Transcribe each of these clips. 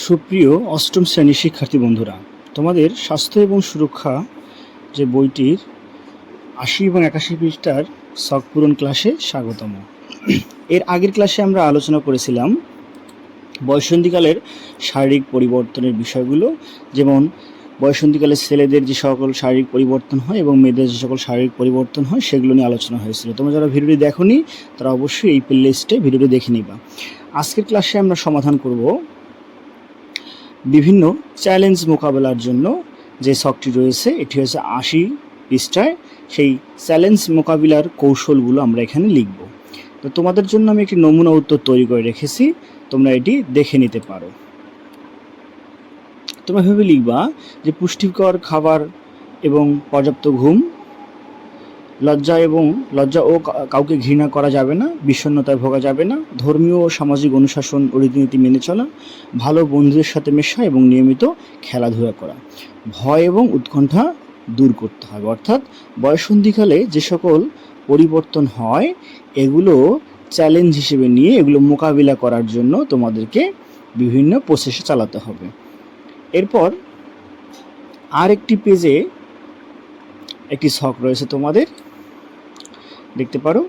সুপ্রিয় অষ্টম শ্রেণির শিক্ষার্থী বন্ধুরা, তোমাদের স্বাস্থ্য এবং সুরক্ষা যে বইটির আশি এবং একাশি পৃষ্ঠার শখ পূরণ ক্লাসে স্বাগতম। এর আগের ক্লাসে আমরা আলোচনা করেছিলাম বয়সন্ধিকালের শারীরিক পরিবর্তনের বিষয়গুলো, যেমন বয়সন্ধিকালে ছেলেদের যে সকল শারীরিক পরিবর্তন হয় এবং মেয়েদের যে সকল শারীরিক পরিবর্তন হয়, সেগুলো নিয়ে আলোচনা হয়েছিল। তোমরা যারা ভিডিওটি দেখোনি, তারা অবশ্যই এই প্লে লিস্টে ভিডিওটি দেখে নিবা। আজকের ক্লাসে আমরা সমাধান করব বিভিন্ন চ্যালেঞ্জ মোকাবেলার জন্য যে শখটি রয়েছে, এটি হচ্ছে আশি পৃষ্ঠায়। সেই চ্যালেঞ্জ মোকাবিলার কৌশলগুলো আমরা এখানে লিখব। তো তোমাদের জন্য আমি একটি নমুনা উত্তর তৈরি করে রেখেছি। তোমরা এটি দেখে নিতে পারো। তোমরা ভেবে লিখবা যে পুষ্টিকর খাবার এবং পর্যাপ্ত ঘুম লজ্জা এবং লজ্জা ও কাউকে ঘৃণা করা যাবে না, বিষণ্ণতায় ভোগা যাবে না। ধর্মীয় ও সামাজিক অনুশাসন ও রীতিনীতি মেনে চলা, ভালো বন্ধুদের সাথে মেশা এবং নিয়মিত খেলাধুলা করা। ভয় এবং উৎকণ্ঠা দূর করতে হবে। অর্থাৎ বয়সন্ধিকালে যে সকল পরিবর্তন হয়, এগুলো চ্যালেঞ্জ হিসেবে নিয়ে এগুলো মোকাবিলা করার জন্য তোমাদেরকে বিভিন্ন প্রসেসে চালাতে হবে। এরপর আর একটি পেজে একটি শখ রয়েছে তোমাদের। দেখতে পারো।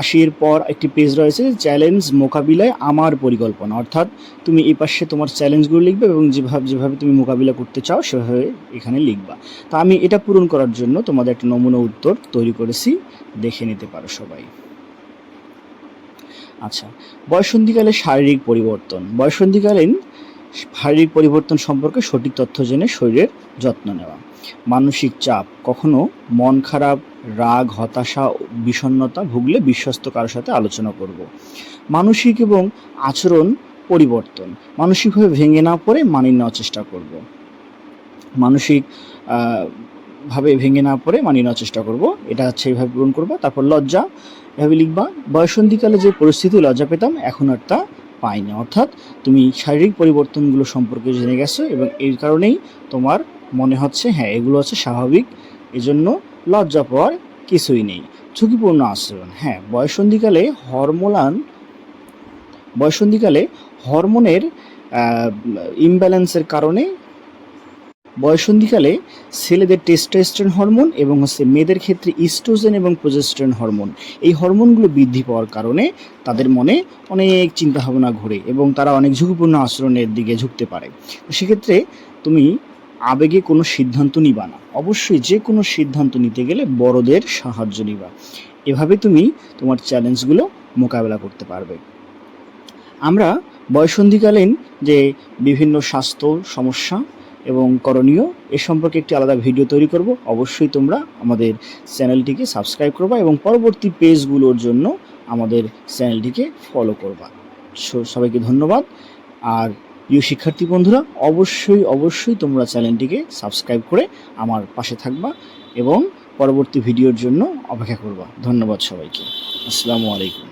আশির পর একটি পেজ রয়েছে চ্যালেঞ্জ মোকাবিলায় আমার পরিকল্পনা। অর্থাৎ তুমি এই পাশে তোমার চ্যালেঞ্জগুলো লিখবে এবং যেভাবে যেভাবে তুমি মোকাবিলা করতে চাও, সেভাবে এখানে লিখবা। তা আমি এটা পূরণ করার জন্য তোমাদের একটা নমুনা উত্তর তৈরি করেছি, দেখে নিতে পারো সবাই। আচ্ছা বয়সন্ধিকালে শারীরিক পরিবর্তন। বয়সন্ধিকালীন শারীরিক পরিবর্তন সম্পর্কে সঠিক তথ্য জেনে শরীরের যত্ন নেওয়া। মানসিক চাপ, কখনো মন খারাপ, রাগ, হতাশা, বিষণ্ণতা ভুগলে বিশ্বস্ত কারোর সাথে আলোচনা করব। মানসিক এবং আচরণ পরিবর্তন, মানসিকভাবে ভেঙে না পড়ে মানিয়ে নেওয়ার চেষ্টা করব। মানসিক ভাবে ভেঙে না পড়ে মানিয়ে নেওয়ার চেষ্টা করব। এটা হচ্ছে এইভাবে পূরণ করব। তারপর লজ্জা, এভাবে লিখবা, বয়সন্ধিকালে যে পরিস্থিতি লজ্জা পেতাম, এখন আর তা পাই না অর্থাৎ তুমি শারীরিক পরিবর্তনগুলো সম্পর্কে জেনে গেছো এবং এই কারণেই তোমার মনে হচ্ছে হ্যাঁ এগুলো হচ্ছে স্বাভাবিক, এজন্য লজ্জা পাওয়ার কিছুই নেই। ঝুঁকিপূর্ণ আচরণ হ্যাঁ বয়সন্ধিকালে হরমোলান বয়সন্ধিকালে হরমোনের ইমব্যালেন্সের কারণে বয়সন্ধিকালে ছেলেদের টেস্টোস্টেরন হরমোন এবং হচ্ছে মেয়েদের ক্ষেত্রে ইস্ট্রোজেন এবং প্রোজেস্টেরন হরমোন এই হরমোনগুলো বৃদ্ধি পাওয়ার কারণে তাদের মনে অনেক চিন্তাভাবনা ঘোরে এবং তারা অনেক ঝুঁকিপূর্ণ আচরণের দিকে ঝুঁকতে পারে। সেক্ষেত্রে তুমি আবেগে কোনো সিদ্ধান্ত নিবা না। অবশ্যই যে কোনো সিদ্ধান্ত নিতে গেলে বড়দের সাহায্য নিবা। এভাবে তুমি তোমার চ্যালেঞ্জগুলো মোকাবেলা করতে পারবে। আমরা বয়সন্ধিকালীন যে বিভিন্ন স্বাস্থ্য সমস্যা এবং করণীয়। এ সম্পর্কে একটি আলাদা ভিডিও তৈরি করব। অবশ্যই তোমরা আমাদের চ্যানেলটিকে সাবস্ক্রাইব করবা এবং পরবর্তী পেজগুলোর জন্য আমাদের চ্যানেলটিকে ফলো করবা। সবাইকে ধন্যবাদ। আর প্রিয় শিক্ষার্থী বন্ধুরা, অবশ্যই অবশ্যই তোমরা চ্যানেলটিকে সাবস্ক্রাইব করে আমার পাশে থাকবা এবং পরবর্তী ভিডিওর জন্য অপেক্ষা করবা। ধন্যবাদ সবাইকে। আসসালামু আলাইকুম।